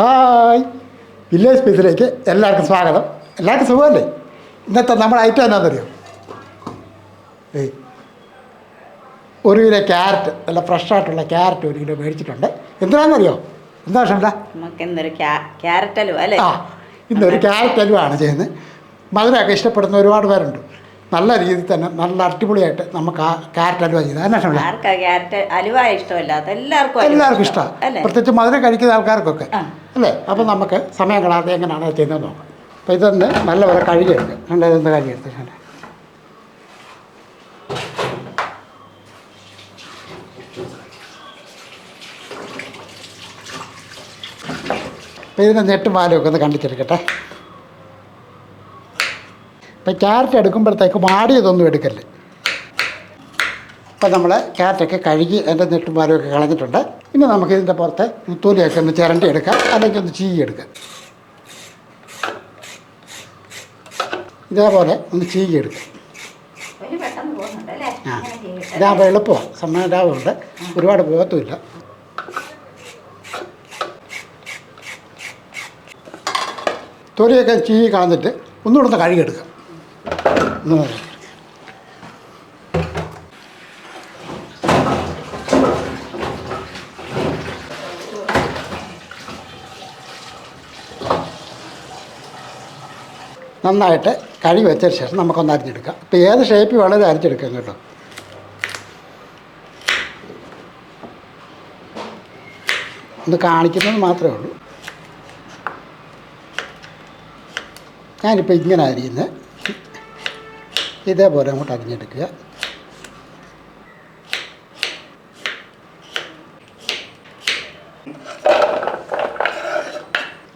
Hi. Village പീസിലേക്ക് എല്ലാവർക്കും സ്വാഗതം. എല്ലാവർക്കും സുഖമല്ലേ? ഇന്നത്തെ നമ്മുടെ ഐറ്റം എന്നാണെന്നറിയോ ഏയ്. ഒരു കിലോ ക്യാരറ്റ് നല്ല ഫ്രഷായിട്ടുള്ള ക്യാരറ്റ് ഒരു കിലോ മേടിച്ചിട്ടുണ്ട്. എന്തിനാണെന്നറിയോ? എന്താ ക്യാരറ്റ് അലുവ അല്ലേ? ആ ഇന്നൊരു ക്യാരറ്റ് അലുവാണ് ചെയ്യുന്നത്. മധുരമൊക്കെ ഇഷ്ടപ്പെടുന്ന ഒരുപാട് പേരുണ്ട്. നല്ല രീതിയിൽ തന്നെ നല്ല അടിപൊളിയായിട്ട് നമുക്ക് ആ ക്യാരറ്റ് അലുവ ചെയ്ത്. ഷണ്ട ആർക്കാ ക്യാരറ്റ്? അലുവ ഇഷ്ടമല്ലാത്ത എല്ലാവർക്കും എല്ലാവർക്കും ഇഷ്ടം. ഇഷ്ടമാണ് പ്രത്യേകിച്ച് മധുരം കഴിക്കുന്ന ആൾക്കാർക്കൊക്കെ. അല്ലേ? അപ്പം നമുക്ക് സമയം കളാതെ എങ്ങനെയാണ് ചെയ്യുന്നത് നോക്കാം. അപ്പോൾ ഇതൊന്ന് നല്ലപോലെ കഴുകിയെടുക്കുക നല്ല ഇതൊന്ന് കഴുകിയെടുത്ത് ഞാൻ അപ്പോൾ ഇതിന്റെ നെട്ടും പാലും ഒക്കെ ഒന്ന് കണ്ടിച്ചെടുക്കട്ടെ. അപ്പം ക്യാരറ്റ് എടുക്കുമ്പോഴത്തേക്ക് വാടിയതൊന്നും എടുക്കല്ലേ? ഇപ്പം നമ്മൾ ക്യാരറ്റൊക്കെ കഴുകി അതിന്റെ നെട്ടും ഒക്കെ കളഞ്ഞിട്ടുണ്ട്. ഇനി നമുക്ക് ഇതിന്റെ പുറത്തെ തൊലിയൊക്കെ ഒന്ന് ചിരണ്ടി എടുക്കാം. അല്ലെങ്കിൽ ഒന്ന് ചീകി എടുക്കാം. ഇതേപോലെ ഒന്ന് ചീകി എടുക്കാം. ആ. ഇതാകുമ്പോൾ എളുപ്പമാണ് സമയം ലാഭമുണ്ട് ഒരുപാട് പോകത്തുമില്ല. തൊലിയൊക്കെ ചീകി കളഞ്ഞിട്ട് ഒന്നുകൂടെ ഒന്ന് കഴുകിയെടുക്കാം ഒന്ന് കഴുകി. നന്നായിട്ട് കഴുകി വെച്ചതിന് ശേഷം നമുക്കൊന്ന് അരിഞ്ഞെടുക്കാം. ഇപ്പോൾ ഏത് ഷേപ്പ് വളരെ അരിഞ്ഞെടുക്കാം കേട്ടോ. ഒന്ന് കാണിക്കുന്നത് മാത്രമേ ഉള്ളൂ. ഞാനിപ്പോൾ ഇങ്ങനെ അരിയുന്നത് ഇതേപോലെ അങ്ങോട്ട് അരിഞ്ഞെടുക്കുക.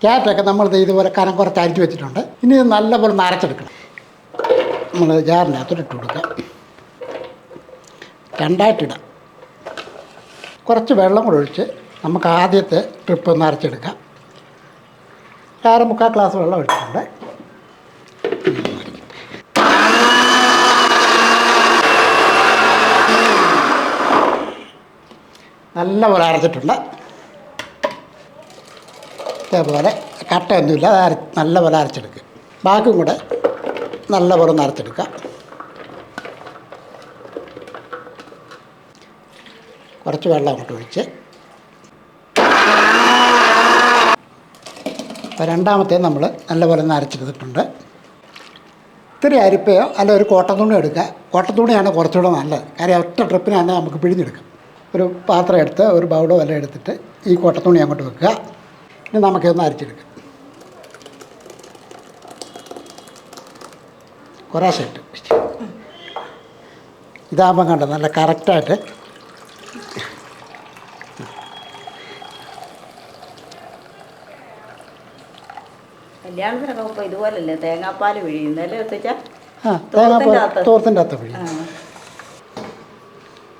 ക്യാരറ്റൊക്കെ നമ്മൾ ഇതുപോലെ കനം കുറച്ച് അരിച്ചു വെച്ചിട്ടുണ്ട്. ഇനി ഇത് നല്ലപോലെ നരച്ചെടുക്കണം. നമ്മൾ ജാറിനകത്തോട്ട് ഇട്ട് കൊടുക്കാം രണ്ടായിട്ടിടാം കുറച്ച് വെള്ളം കൂടെ ഒഴിച്ച് നമുക്ക് ആദ്യത്തെ ട്രിപ്പ് ഒന്ന് അരച്ചെടുക്കാം. അര മുക്കാൽ ഗ്ലാസ് വെള്ളം ഒഴിച്ചിട്ടുണ്ട് നല്ലപോലെ അരച്ചിട്ടുണ്ട്. ഇതേപോലെ കട്ടയൊന്നുമില്ല അത് അര നല്ലപോലെ അരച്ചെടുക്കുക ബാക്കിയും കൂടെ നല്ലപോലെ ഒന്ന് അരച്ചെടുക്കുക കുറച്ച് വെള്ളം അങ്ങോട്ട് ഒഴിച്ച്. അപ്പോൾ രണ്ടാമത്തെ നമ്മൾ നല്ലപോലെ ഒന്ന് അരച്ചെടുത്തിട്ടുണ്ട്. ഇത്തിരി അരിപ്പയോ അല്ല ഒരു കോട്ടൻ തുണിയോ എടുക്കുക കോട്ടൻ തുണിയാണ് കുറച്ചുകൂടെ നല്ലത്. കാര്യം ഒറ്റ ട്രിപ്പിനാണെങ്കിൽ നമുക്ക് പിഴിഞ്ഞെടുക്കാം. ഒരു പാത്രം എടുത്ത് ഒരു ബൗളോ എല്ലാം എടുത്തിട്ട് ഈ കൊട്ടത്തുണി അങ്ങോട്ട് വെക്കുക. ഇനി നമുക്കിതൊന്ന് അരച്ചെടുക്കാം. കുറേശ്ശെ ഇട്ട്. ഇതാകുമ്പം കണ്ടോ നല്ല കറക്റ്റായിട്ട് കല്യാണത്തിനൊക്കെ ഇപ്പോൾ ഇതുപോലല്ലേ തേങ്ങാപ്പാൽ എത്തിച്ച ആ തേങ്ങാപ്പാൽ തോർത്തിന്റെ അകത്ത്. തോർത്തിന്റെ അകത്ത് പിഴി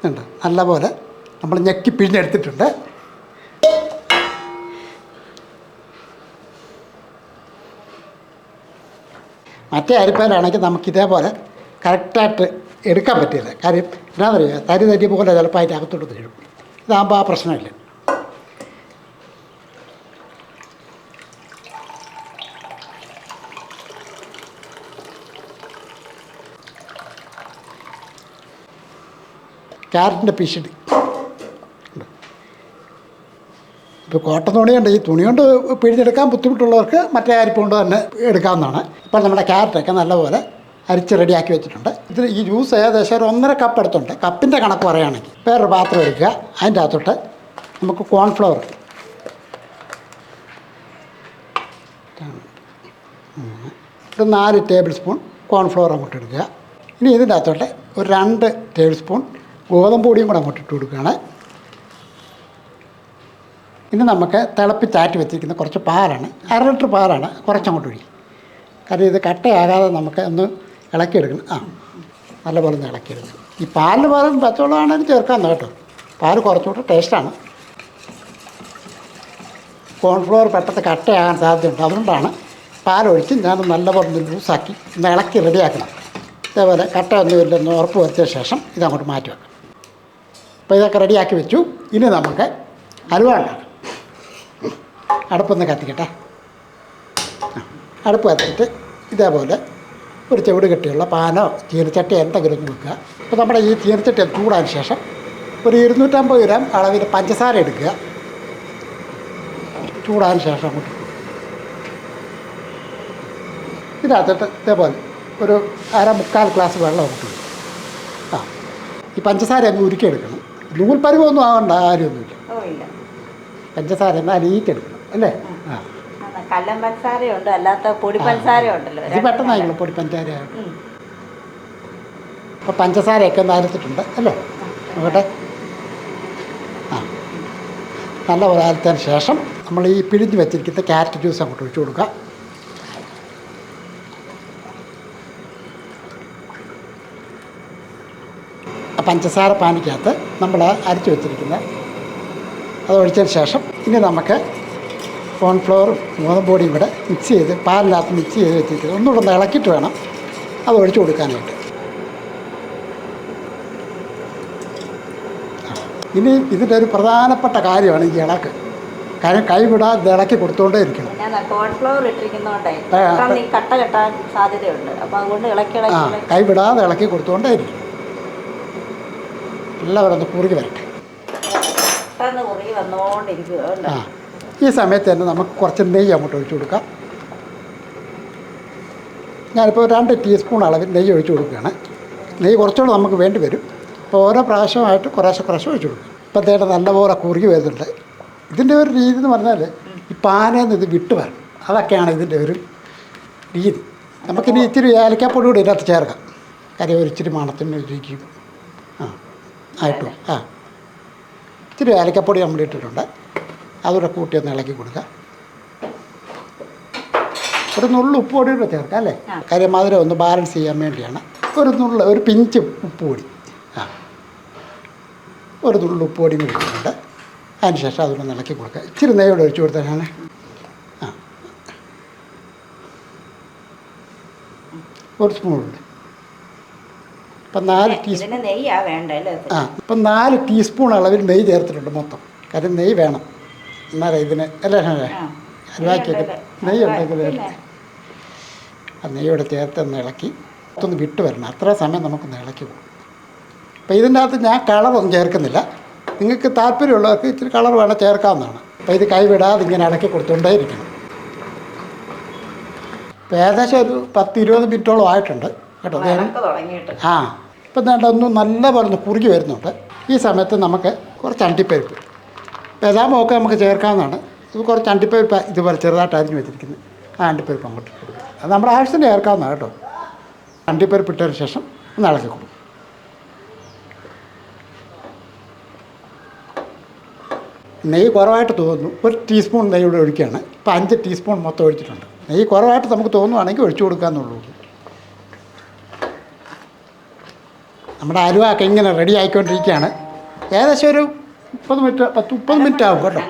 ഉണ്ട് നല്ലപോലെ നമ്മൾ ഞെക്കി പിഴിഞ്ഞെടുത്തിട്ടുണ്ട് മറ്റേ അരിപ്പാലാണെങ്കിൽ നമുക്ക് ഇതേപോലെ കറക്റ്റായിട്ട് എടുക്കാൻ പറ്റില്ല. കാര്യം എന്നാ പറയുക തരി തരി പോലെ ചിലപ്പോൾ അതിന്റെ അകത്തോട്ട് വീഴും. ഇതാകുമ്പോൾ ആ പ്രശ്നമില്ല. ക്യാരറ്റിന്റെ പിശിടി ഇപ്പോൾ കോട്ടൺ തുണിയുണ്ട് ഈ തുണി കൊണ്ട് പിഴിഞ്ഞെടുക്കാൻ ബുദ്ധിമുട്ടുള്ളവർക്ക് മറ്റേ അരിപ്പ് കൊണ്ട് തന്നെ എടുക്കാവുന്നതാണ്. ഇപ്പോൾ നമ്മുടെ ക്യാരറ്റൊക്കെ നല്ലപോലെ അരിച്ച് റെഡിയാക്കി വെച്ചിട്ടുണ്ട്. ഇതിൽ ഈ ജ്യൂസ് ഏകദേശം ഒരു ഒന്നര കപ്പ് എടുത്തുണ്ട് കപ്പിന്റെ കണക്ക് പറയുകയാണെങ്കിൽ വേറൊരു പാത്രം എടുക്കുക അതിന്റെ അകത്തോട്ട് നമുക്ക് കോൺഫ്ലവർ ഒരു നാല് ടേബിൾ സ്പൂൺ കോൺഫ്ലവർ അങ്ങോട്ട് എടുക്കുക ഇനി ഇതിന്റെ അകത്തോട്ട് ഒരു രണ്ട് ടേബിൾ സ്പൂൺ ഗോതമ്പ് പൊടിയും കൂടെ അങ്ങോട്ട് ഇട്ട് കൊടുക്കുകയാണ്. ഇനി നമുക്ക് തിളപ്പിച്ചാറ്റി വെച്ചിരിക്കുന്ന കുറച്ച് പാലാണ് അര ലിറ്റർ പാലാണ് കുറച്ചങ്ങോട്ട് ഒഴിക്കും. കാരണം ഇത് കട്ടയാകാതെ നമുക്ക് ഒന്ന് ഇളക്കിയെടുക്കണം. ആ നല്ലപോലെ ഒന്ന് ഇളക്കിയെടുക്കണം. ഈ പാലിന് പകരം പച്ചവെള്ളമാണെങ്കിലും ചേർക്കാൻ കേട്ടോ. പാൽ കുറച്ചുകൂടെ ടേസ്റ്റാണ്. കോൺഫ്ലവർ പെട്ടെന്ന് കട്ടയാകാൻ സാധ്യതയുണ്ട്. അതുകൊണ്ടാണ് പാലൊഴിച്ച് ഞാൻ നല്ലപോലെ ഒന്ന് ലൂസാക്കി ഒന്ന് ഇളക്കി റെഡിയാക്കണം. അതേപോലെ കട്ട ഒന്നുമില്ലെന്ന് ഉറപ്പ് വരുത്തിയ ശേഷം ഇതങ്ങോട്ട് മാറ്റി വെക്കാം. അപ്പോൾ ഇതൊക്കെ റെഡിയാക്കി വെച്ചു. ഇനി നമുക്ക് അലുവ ഉണ്ടാക്കാം. അടുപ്പൊന്ന് കത്തിക്കട്ടെ. അടപ്പ് കത്തിച്ചിട്ട് ഇതേപോലെ ഒരു ചുവട് കെട്ടിയുള്ള പാനോ ചീനച്ചട്ടി എന്തെങ്കിലും ഒന്ന് വെക്കുക. അപ്പോൾ നമ്മുടെ ഈ ചീനച്ചട്ടി ചൂടാൻ ശേഷം ഒരു ഇരുന്നൂറ്റമ്പത് ഗ്രാം അളവിൽ പഞ്ചസാര എടുക്കുക. ചൂടാൻ ശേഷം അങ്ങോട്ട് ഇതാത്തിട്ട് ഇതിനകത്തിട്ട് ഇതേപോലെ ഒരു അര മുക്കാൽ ഗ്ലാസ് വെള്ളം അങ്ങോട്ട്. ആ ഈ പഞ്ചസാര അങ്ങ് ഉരുക്കിയെടുക്കണം. നൂൽ ആവണ്ട കാര്യമൊന്നുമില്ല ഇല്ല. പഞ്ചസാര എന്നാൽ അലിയിക്കെടുക്കണം. അല്ലേ? ആ. കല്ലൻ പഞ്ചസാരയുണ്ട് അല്ലാത്ത പൊടി പഞ്ചസാര ഉണ്ടല്ലോ ഇത് പെട്ടെന്നായിക്കോളൂ പൊടി പഞ്ചസാര. ഇപ്പോൾ പഞ്ചസാരയൊക്കെ നരത്തിട്ടുണ്ട് അല്ലേ? നോക്കട്ടെ. ആ. നല്ല അരത്തതിന് ശേഷം നമ്മൾ ഈ പിഴിഞ്ഞ് വെച്ചിരിക്കുന്ന ക്യാരറ്റ് ജ്യൂസ് അങ്ങോട്ട് ഒഴിച്ചു കൊടുക്കുക ആ പഞ്ചസാര പാനിക്കകത്ത് നമ്മൾ അരച്ചു വെച്ചിരിക്കുന്ന അത് ഒഴിച്ചതിന് ശേഷം ഇനി നമുക്ക് കോൺഫ്ലവറും ഗോതമ്പൊടിയും കൂടെ മിക്സ് ചെയ്ത് പാലിനകത്ത് മിക്സ് ചെയ്ത് വെച്ചിരിക്കുന്നത്. ഒന്നുകൂടെ ഒന്ന് ഇളക്കിയിട്ട് വേണം അത് ഒഴിച്ചു കൊടുക്കാനായിട്ട്. ഇനി ഇതിന്റെ ഒരു പ്രധാനപ്പെട്ട കാര്യമാണ് ഈ ഇളക്ക്. കാര്യം കൈവിടാതെ ഇളക്കി കൊടുത്തുകൊണ്ടേ ഇരിക്കണം. കോൺഫ്ലവർ ആ, കൈവിടാതെ ഇളക്കി കൊടുത്തുകൊണ്ടേ ഇരിക്കണം. എല്ലാവരും ഒന്ന് കുറുകി വരട്ടെ. ആ. ഈ സമയത്ത് തന്നെ നമുക്ക് കുറച്ച് നെയ്യ് അങ്ങോട്ട് ഒഴിച്ചു കൊടുക്കാം. ഞാനിപ്പോൾ രണ്ട് ടീസ്പൂൺ അളവിൽ നെയ്യ് ഒഴിച്ചു കൊടുക്കുകയാണ്. നെയ്യ് കുറച്ചുകൂടെ നമുക്ക് വേണ്ടി വരും. അപ്പോൾ ഓരോ പ്രാവശ്യമായിട്ട് കുറേശ്ശെ കുറേശ്ശെ ഒഴിച്ചു കൊടുക്കും. ഇപ്പം തേട്ട നല്ലപോലെ കുറുകി വരുന്നുണ്ട്. ഇതിന്റെ ഒരു രീതി എന്ന് പറഞ്ഞാൽ ഈ പാനയിൽ ഇത് വിട്ട് വരണം. അതൊക്കെയാണ് ഇതിന്റെ ഒരു രീതി. നമുക്കിനി ഇച്ചിരി ഏലക്കാപ്പൊടി കൂടി ഇതിനകത്ത് ചേർക്കാം. കാര്യം ഒരു ഇച്ചിരി മണത്തിന് രുചിക്കും. ആ ആയിട്ടോ. ആ. ഇച്ചിരി ഏലക്കാപ്പൊടി നമ്മൾ ഇട്ടിട്ടുണ്ട് അതുകൂടെ കൂട്ടി ഒന്ന് ഇളക്കി കൊടുക്കുക ഒരു നുള്ളു ഉപ്പ് പൊടി കൂടെ ചേർക്കാം അല്ലേ. കാര്യം മധുരം ഒന്ന് ബാലൻസ് ചെയ്യാൻ വേണ്ടിയാണ്. ഒരു നുള്ള ഒരു പിഞ്ച് ഉപ്പ് പൊടി. ആ. ഒരു നുള്ളു ഉപ്പ് പൊടിയും കൂടി ഇട്ടിട്ടുണ്ട്. അതിന് ശേഷം അതൊന്ന് ഇളക്കി കൊടുക്കുക ഇച്ചിരി നെയ്യോടെ ഒഴിച്ചു കൊടുത്താലാണ് ആ. ഒരു സ്പൂണുണ്ട് ഇപ്പം നാല് ടീസ്പൂൺ ആ ഇപ്പം നാല് ടീസ്പൂൺ അളവിൽ നെയ്യ് ചേർത്തിട്ടുണ്ട് മൊത്തം. കാര്യം നെയ്യ് വേണം. എന്നാലേ ഇതിന് അല്ലേ നെയ്യുണ്ടല്ലേ? നെയ്യ് ഉണ്ടെങ്കിൽ ആ നെയ്യോടെ ചേർത്ത് ഒന്ന് ഇളക്കി. ഒന്ന് വിട്ട് വരണം. അത്ര സമയം നമുക്കൊന്ന് ഇളക്കി പോകും അപ്പോൾ ഇതിന്റെ അകത്ത് ഞാൻ കളറൊന്നും ചേർക്കുന്നില്ല. നിങ്ങൾക്ക് താല്പര്യമുള്ളവർക്ക് ഇച്ചിരി കളർ വേണം ചേർക്കാവുന്നതാണ്. അപ്പോൾ ഇത് കൈവിടാതെ ഇങ്ങനെ ഇളക്കി കൊടുത്തുകൊണ്ടേ ഇരിക്കണം ഇപ്പോൾ ഏകദേശം ഒരു പത്ത് ഇരുപത് മിനിറ്റോളം ആയിട്ടുണ്ട്. കേട്ടോ ആ ഇപ്പം വേണ്ട ഒന്ന് നല്ല പോലെ ഒന്ന് കുറുകി വരുന്നുണ്ട്. ഈ സമയത്ത് നമുക്ക് കുറച്ച് അണ്ടിപ്പരിപ്പ് ബദാമൊക്കെ നമുക്ക് ചേർക്കാവുന്നതാണ്. ഇത് കുറച്ച് അണ്ടിപ്പരിപ്പ് ഇതുപോലെ ചെറുതായിട്ട് അരിഞ്ഞ് വെച്ചിരിക്കുന്നത്. ആ അണ്ടിപ്പരിപ്പ് അങ്ങോട്ട് കൊടുക്കുക അത് നമ്മുടെ ആവശ്യത്തിന് ചേർക്കാവുന്നതാണ് കേട്ടോ. അണ്ടിപ്പരിപ്പ് ഇട്ടതിന് ശേഷം ഒന്ന് ഇളക്കി കൊടുക്കും. നെയ്യ് കുറവായിട്ട് തോന്നുന്നു. ഒരു ടീസ്പൂൺ നെയ്യ് ഇവിടെ ഒഴിക്കുകയാണ്. ഇപ്പം അഞ്ച് ടീസ്പൂൺ മൊത്തം ഒഴിച്ചിട്ടുണ്ട്. നെയ്യ് കുറവായിട്ട് നമുക്ക് തോന്നുവാണെങ്കിൽ ഒഴിച്ചു കൊടുക്കാമെന്നുള്ളൂ നമ്മുടെ അരുവാക്കെ ഇങ്ങനെ റെഡി ആയിക്കൊണ്ടിരിക്കുകയാണ്. ഏകദേശം ഒരു മുപ്പത് മിനിറ്റ് പത്ത് മുപ്പത് മിനിറ്റ് ആകും കേട്ടോ.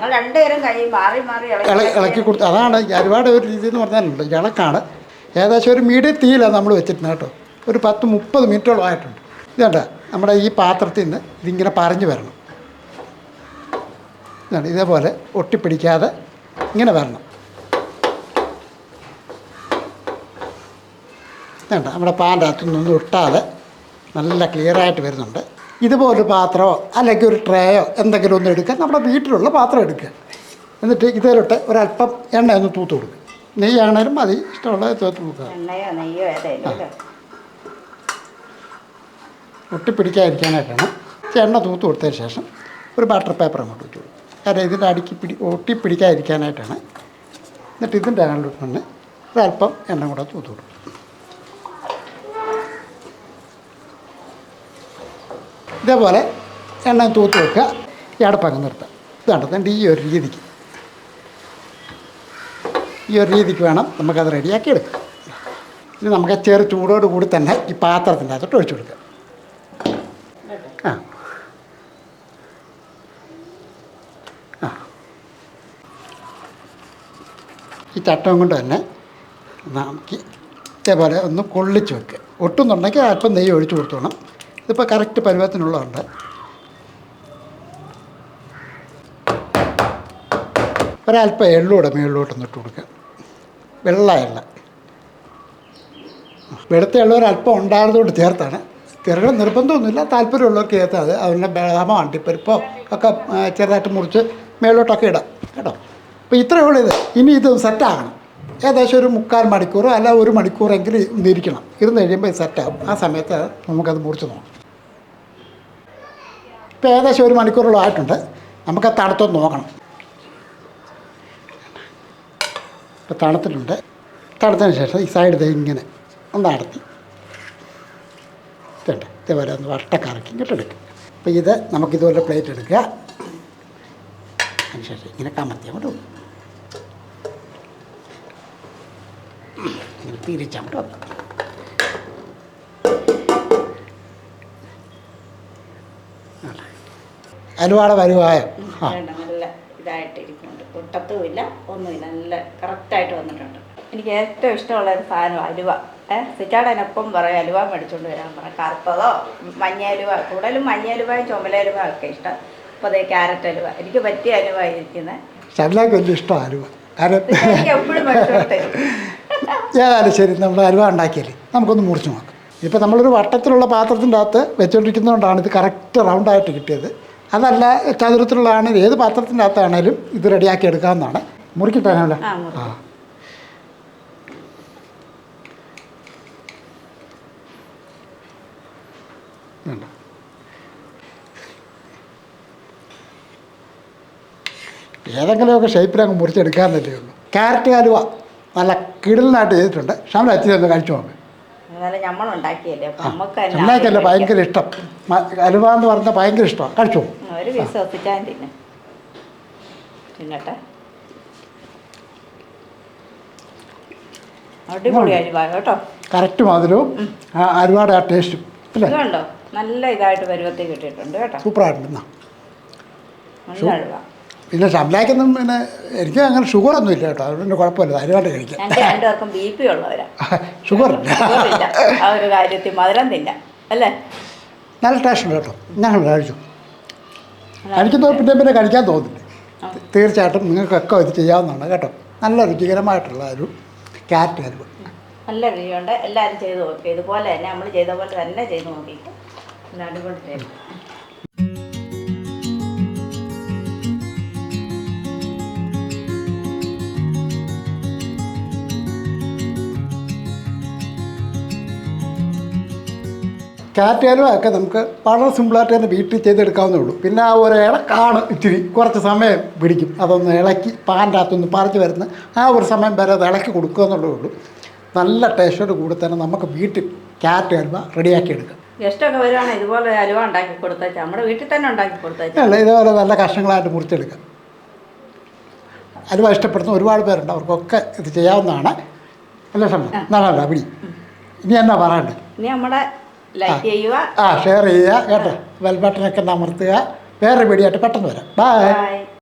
ഇളക്കി കൊടുത്ത് അതാണ് ഒരുപാട് അരുവാട് ഒരു രീതി എന്ന് പറഞ്ഞാലുണ്ട് ഇളക്കാണ്. ഏകദേശം ഒരു മീഡിയം തീയിലാണ് നമ്മൾ വെച്ചിരുന്നത് കേട്ടോ. ഒരു പത്ത് മുപ്പത് മിനിറ്റോളം ആയിട്ടുണ്ട്. ഇതേണ്ട നമ്മുടെ ഈ പാത്രത്തിൽ നിന്ന് ഇതിങ്ങനെ പറഞ്ഞു വരണം. ഇതാണ് ഇതേപോലെ ഒട്ടിപ്പിടിക്കാതെ ഇങ്ങനെ വരണം. വേണ്ട നമ്മുടെ പാന്റെ അകത്തുനിന്നൊന്നും ഒട്ടാതെ നല്ല ക്ലിയറായിട്ട് വരുന്നുണ്ട്. ഇതുപോലൊരു പാത്രമോ അല്ലെങ്കിൽ ഒരു ട്രേയോ എന്തെങ്കിലും ഒന്ന് എടുക്കുക. നമ്മുടെ വീട്ടിലുള്ള പാത്രം എടുക്കുക. എന്നിട്ട് ഇതിലോട്ട് ഒരല്പം എണ്ണ ഒന്ന് തൂത്ത് കൊടുക്കുക. നെയ്യാണേലും മതി. ഇഷ്ടമുള്ള തൂത്ത് കൊടുക്കുക. ഒട്ടിപ്പിടിക്കാതിരിക്കാനായിട്ടാണ്. എണ്ണ തൂത്ത് കൊടുത്തതിന് ശേഷം ഒരു ബട്ടർ പേപ്പർ അങ്ങോട്ട് വെച്ചു കൊടുക്കും കാരണം ഇതിന്റെ അടുക്കി പിടി ഒട്ടിപ്പിടിക്കാതിരിക്കാനായിട്ടാണ്. എന്നിട്ട് ഇതിന്റെ തന്നെ ഒരല്പം എണ്ണ കൂടെ തൂത്ത് കൊടുക്കും ഇതേപോലെ എണ്ണ തൂത്ത് വെക്കുക ഇടപ്പങ്ങ് നിർത്തുക. ഇതാണ് തന്റെ ഈ ഒരു രീതിക്ക്. ഈ ഒരു രീതിക്ക് വേണം നമുക്കത് റെഡിയാക്കി എടുക്കാം ഇനി നമുക്ക് ചെറു ചൂടോട് കൂടി തന്നെ ഈ പാത്രത്തിന്റെ അകത്തോട്ട് ഒഴിച്ചു കൊടുക്കുക ആ. ഈ ചട്ടം കൊണ്ട് തന്നെ നമുക്ക് ഇതേപോലെ ഒന്ന് കൊള്ളിച്ച് വെക്കുക. ഒട്ടുന്നുണ്ടെങ്കിൽ അല്പം നെയ്യ് ഒഴിച്ചു കൊടുത്തോണം. ഇതിപ്പോൾ കറക്റ്റ് പരുവത്തിനുള്ളതുണ്ട്. ഒരല്പം എള്ളൂടെ മേളിലോട്ട് ഇട്ട് കൊടുക്കുക. വെള്ള എള്ള വെളുത്ത എള്ള ഒരല്പം ഉണ്ടായിരുന്നതുകൊണ്ട് ചേർത്താണ്. ചെറുകൾ നിർബന്ധമൊന്നുമില്ല. താല്പര്യമുള്ളവർക്ക് ചേർത്താൽ അത് അതിന്റെ ബദാമോ അണ്ടിപ്പരിപ്പോ ഒക്കെ ചെറുതായിട്ട് മുറിച്ച് മേളിലോട്ടൊക്കെ ഇടാം. കേട്ടോ? അപ്പോൾ ഇത്രയേ ഉള്ളൂ ഇത്. ഇനി ഇത് സെറ്റാകണം. ഏകദേശം ഒരു മുക്കാൽ മണിക്കൂറോ അല്ല ഒരു മണിക്കൂറെങ്കിലും ഇരിക്കണം. ഇരുന്ന് കഴിയുമ്പോൾ ഇത് സെറ്റാകും. ആ സമയത്ത് നമുക്കത് മുറിച്ച് നോക്കാം. ഇപ്പോൾ ഏകദേശം ഒരു മണിക്കൂറോളം ആയിട്ടുണ്ട്. നമുക്ക് തണുത്തൊന്ന് നോക്കണം. ഇപ്പോൾ തണുത്തിട്ടുണ്ട്. തണുത്തതിന് ശേഷം ഈ സൈഡ് ഇങ്ങനെ ഒന്ന് അടത്തി ഇതുണ്ട് ഇതേപോലെ ഒന്ന് വട്ടക്കറക്കി ഇങ്ങോട്ട് എടുക്കുക അപ്പോൾ ഇത് നമുക്കിതുപോലെ പ്ലേറ്റ് എടുക്കുക. അതിനുശേഷം ഇങ്ങനെ കമത്തി അങ്ങോട്ട് പോകും ഇങ്ങനെ തിരിച്ചങ്ങോട്ട് വെക്കാം. അലുവാട വരുവായ? ആ. നല്ല പൊട്ടത്തുമില്ല ഒന്നുമില്ല. നല്ല കറക്റ്റായിട്ട് വന്നിട്ടുണ്ട്. എനിക്ക് ഏറ്റവും ഇഷ്ടമുള്ള ഒരു സാധനം അലുവ. ഏഹ് സിറ്റാടനൊപ്പം പറയും. അലുവ മേടിച്ചുകൊണ്ട് വരാൻ പറ. കറുത്തതോ മഞ്ഞ അലുവ കൂടുതലും മഞ്ഞ അലുവയും ചുമല അലുവ ഒക്കെ ഇഷ്ടം. അപ്പോൾ അതേ ക്യാരറ്റ് അലുവ. എനിക്ക് പറ്റിയ അലുവ ഇരിക്കുന്നത് വലിയ ഇഷ്ടമാണ് അലുവ. കാരണം എനിക്ക് എപ്പോഴും മേടിച്ചോണ്ട് ഏതായാലും ശരി നമ്മൾ അലുവ ഉണ്ടാക്കിയാൽ നമുക്കൊന്ന് മുറിച്ച് നോക്കാം. ഇപ്പോൾ നമ്മളൊരു വട്ടത്തിലുള്ള പാത്രത്തിന്റെ അകത്ത് വെച്ചുകൊണ്ടിരിക്കുന്നതുകൊണ്ടാണ് ഇത് കറക്റ്റ് റൗണ്ടായിട്ട് കിട്ടിയത്. അതല്ല ചതുരത്തിലുള്ളതാണ് ഏത് പാത്രത്തിന്റെ അകത്താണേലും ഇത് റെഡിയാക്കി എടുക്കാവുന്നതാണ്. മുറിക്കിട്ടാണല്ലോ ആ ഏതെങ്കിലുമൊക്കെ ഷേപ്പിൽ അങ്ങ് മുറിച്ചെടുക്കാമെന്നല്ലേ ഉള്ളൂ. ക്യാരറ്റ് ഹലുവ നല്ല കിടലിനായിട്ട് ചെയ്തിട്ടുണ്ട്. ഷാമിൽ അച്ഛനെ ഒന്ന് കഴിച്ചു നോക്ക്. നമുക്ക് ഭയങ്കര ഇഷ്ടം? അലുവ എന്ന് പറഞ്ഞാൽ ഭയങ്കര ഇഷ്ടമാണ് കഴിച്ചു? കറക്റ്റ് മധുരവും അരുവാട് ആ. ടേസ്റ്റും അല്ലേ? നല്ല ഇതായിട്ട് പരുവത്തിൽ കിട്ടിയിട്ടുണ്ട് കേട്ടോ. സൂപ്പറായിട്ടുണ്ട് പിന്നെ ഷംലാക്കൊന്നും പിന്നെ എനിക്ക് അങ്ങനെ ഷുഗറൊന്നും ഇല്ല കേട്ടോ. അതുകൊണ്ട് കുഴപ്പമില്ല. ധാരാളം കഴിക്കാം. രണ്ടുപേർക്കും ബി പി ഉള്ളവരാ. ഷുഗറില്ല. ഇല്ല ആ ഒരു കാര്യത്തിൽ മധുരം തിന്നാം. അല്ലേ? നല്ല ടേസ്റ്റ് ഉണ്ട് കേട്ടോ. ഞങ്ങൾ കഴിച്ചു. കഴിക്കുന്നത് പിന്നെ പിന്നെ കഴിക്കാൻ തോന്നില്ല. തീർച്ചയായിട്ടും നിങ്ങൾക്കൊക്കെ ഇത് ചെയ്യാവുന്നതാണ് കേട്ടോ. നല്ല രുചികരമായിട്ടുള്ള ഒരു ക്യാരറ്റ് അരുവ് നല്ല രുചിയുണ്ട്. എല്ലാവരും ചെയ്ത് നോക്കി. ഇതുപോലെ തന്നെ നമ്മൾ ചെയ്ത പോലെ തന്നെ ചെയ്ത് നോക്കിയിട്ട് എല്ലാവരും കൊണ്ട് ടേസ്റ്റ് ക്യാരറ്റ് ഹലുവ ഒക്കെ നമുക്ക് വളരെ സിമ്പിളായിട്ട് തന്നെ വീട്ടിൽ ചെയ്തെടുക്കാവുന്നേ ഉള്ളൂ. പിന്നെ ആ ഒരു ഇളക്കാണ് ഇച്ചിരി കുറച്ച് സമയം പിടിക്കും. അതൊന്ന് ഇളക്കി പാന്റെ അകത്തൊന്ന് പറിച്ച് വരുന്ന ആ ഒരു സമയം വരെ അത് ഇളക്കി കൊടുക്കുക എന്നുള്ളതേ ഉള്ളൂ. നല്ല ടേസ്റ്റോട് കൂടി തന്നെ നമുക്ക് വീട്ടിൽ കാറ്റ് അലുവ റെഡിയാക്കി എടുക്കാം. ഗസ്റ്റൊക്കെ വരുവാണെങ്കിൽ ഇതുപോലെ അലുവ ഉണ്ടാക്കി കൊടുത്തേച്ചാൽ നമ്മുടെ വീട്ടിൽ തന്നെ ഉണ്ടാക്കി കൊടുത്തേച്ചാൽ അല്ല ഇതേപോലെ നല്ല കഷ്ണങ്ങളായിട്ട് മുറിച്ചെടുക്കാം. അലുവ ഇഷ്ടപ്പെടുന്ന ഒരുപാട് പേരുണ്ട്. അവർക്കൊക്കെ ഇത് ചെയ്യാവുന്നതാണ്. അല്ലേ സമയം നല്ല പിടി ഇനി എന്നാ പറയണ്ടേ? ഇനി നമ്മുടെ ആ. ഷെയർ ചെയ്യുക കേട്ടോ. ബെൽ ബട്ടനൊക്കെ ഒന്ന് അമർത്തുക. വേറെ വീഡിയോ ആയിട്ട് പെട്ടെന്ന് വരാം. ബൈ